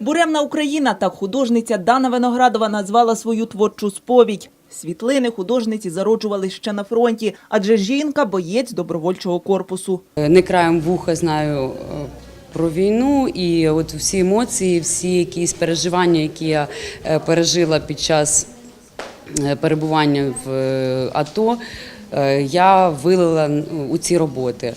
Буремна Україна так художниця Дана Виноградова назвала свою творчу сповідь. Світлини художниці зароджували ще на фронті, адже жінка боєць добровольчого корпусу. Не краєм вуха знаю е, про війну і от всі емоції, всі якісь переживання, які я е, пережила під час е, перебування в АТО, я вилила у ці роботи.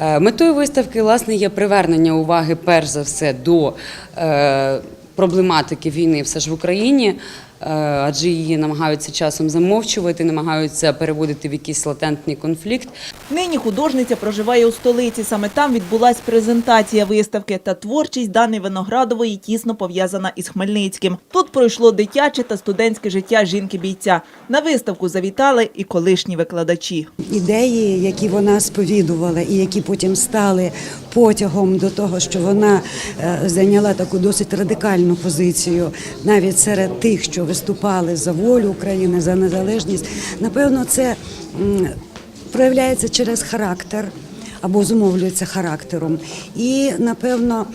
Е, Метою виставки власне є привернення уваги перш за все до е, проблематики війни все ж в Україні, е, адже її намагаються часом замовчувати, намагаються переводити в якийсь латентний конфлікт. Нині художниця проживає у столиці. Саме там відбулась презентація виставки. Та творчість Дани Виноградової тісно пов'язана із Хмельницьким. Тут пройшло дитяче та студентське життя жінки-бійця. На виставку завітали і колишні викладачі. ідеї, які вона сповідувала, і які потім стали потягом до того, що вона е, зайняла таку досить радикальну позицію, навіть серед тих, що виступали за волю України, за незалежність. Напевно, це проявляється через характер. Або зумовлюється характером, і напевно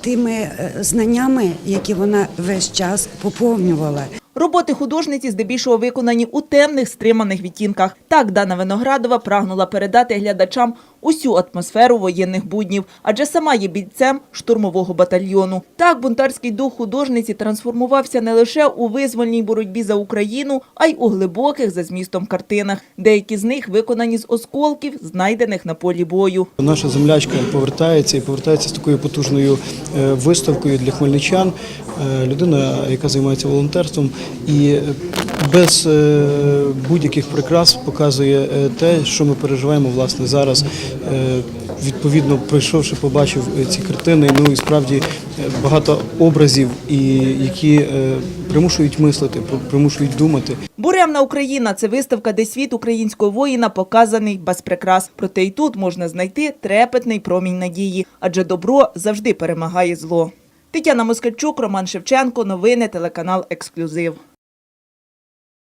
тими е, знаннями, які вона весь час поповнювала. Роботи художниці здебільшого виконані у темних стриманих відтінках. Так Дана Виноградова прагнула передати глядачам усю атмосферу воєнних буднів, адже сама є бійцем штурмового батальйону. Так бунтарський дух художниці трансформувався не лише у визвольній боротьбі за Україну, а й у глибоких за змістом картинах. Деякі з них виконані з осколків, знайдених на полі бою. Наша землячка повертається і повертається з такою потужною е, виставкою для хмельничан. Е, Людина, яка займається волонтерством і е, без будь-яких прикрас показує те, що ми переживаємо власне зараз. Е, Відповідно, пройшовши, побачив е, ці картини. Ну і справді е, багато образів, і які примушують мислити, примушують думати. Буремна Україна це виставка, де світ українського воїна показаний без прикрас. Проте і тут можна знайти трепетний промінь надії, адже добро завжди перемагає зло. Тетяна Москальчук, Роман Шевченко, новини, телеканал Ексклюзив.